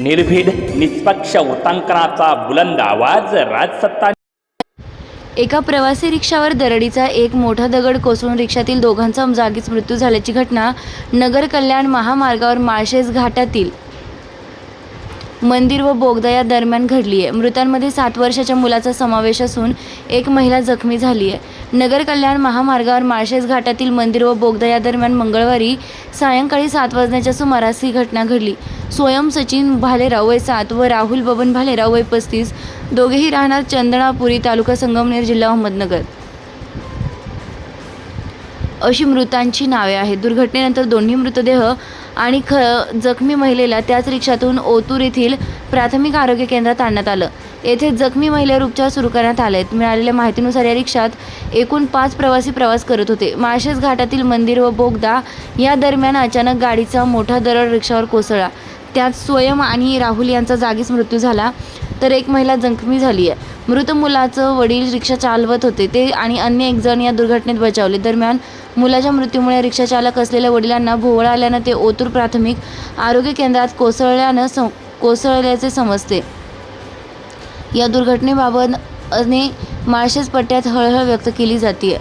निर्भीड निष्पक्ष वृत्तांकनाचा बुलंद आवाज राजसत्ता एका प्रवासी रिक्षावर दरडीचा एक मोठा दगड कोसळून रिक्षातील दोघांचा जागीच मृत्यू झाल्याची घटना नगर कल्याण महामार्गावर माळशेज घाटातील मंदिर व बोगदा या दरम्यान घडली आहे मृतांमध्ये सात वर्षाच्या मुलाचा समावेश असून एक महिला जखमी झाली आहे नगर कल्याण महामार्गावर माळशेज घाटातील मंदिर व बोगदा या दरम्यान मंगळवारी सायंकाळी सात वाजण्याच्या सुमारास ही घटना घडली. स्वयं सचिन भालेराव वय सात व राहुल बबन भालेराव वय पस्तीस. दोघेही राहणार चंदनापुरी तालुका संगमनेर जिल्हा अहमदनगर. अशी मृतांची नावे आहेत. दुर्घटनेनंतर दोन्ही मृतदेह आणि ख जखमी महिलेला त्याच रिक्षातून ओतूर येथील प्राथमिक आरोग्य केंद्रात आणण्यात आलं. येथे जखमी महिलेवर उपचार सुरू करण्यात आले आहेत मिळालेल्या माहितीनुसार या रिक्षात एकूण पाच प्रवासी प्रवास करत होते. माळशेज घाटातील मंदिर व बोगदा या दरम्यान अचानक गाडीचा मोठा दरड रिक्षावर कोसळला. त्यात स्वयं आणि राहुल यांचा जागीच मृत्यू झाला. तर एक महिला जखमी झाली आहे. मृत मुलाचं वडील रिक्षा चालवत होते. ते आणि अन्य एक जण या दुर्घटनेत बचावले. दरम्यान मुलाच्या मृत्यूमुळे रिक्षा चालक असलेल्या वडिलांना भोवळ आल्यानं ते ओतूर प्राथमिक आरोग्य केंद्रात कोसळल्यानं स कोसळल्याचे समजते. या दुर्घटनेबाबत अने माळशेज पट्ट्यात हळहळ व्यक्त केली जाते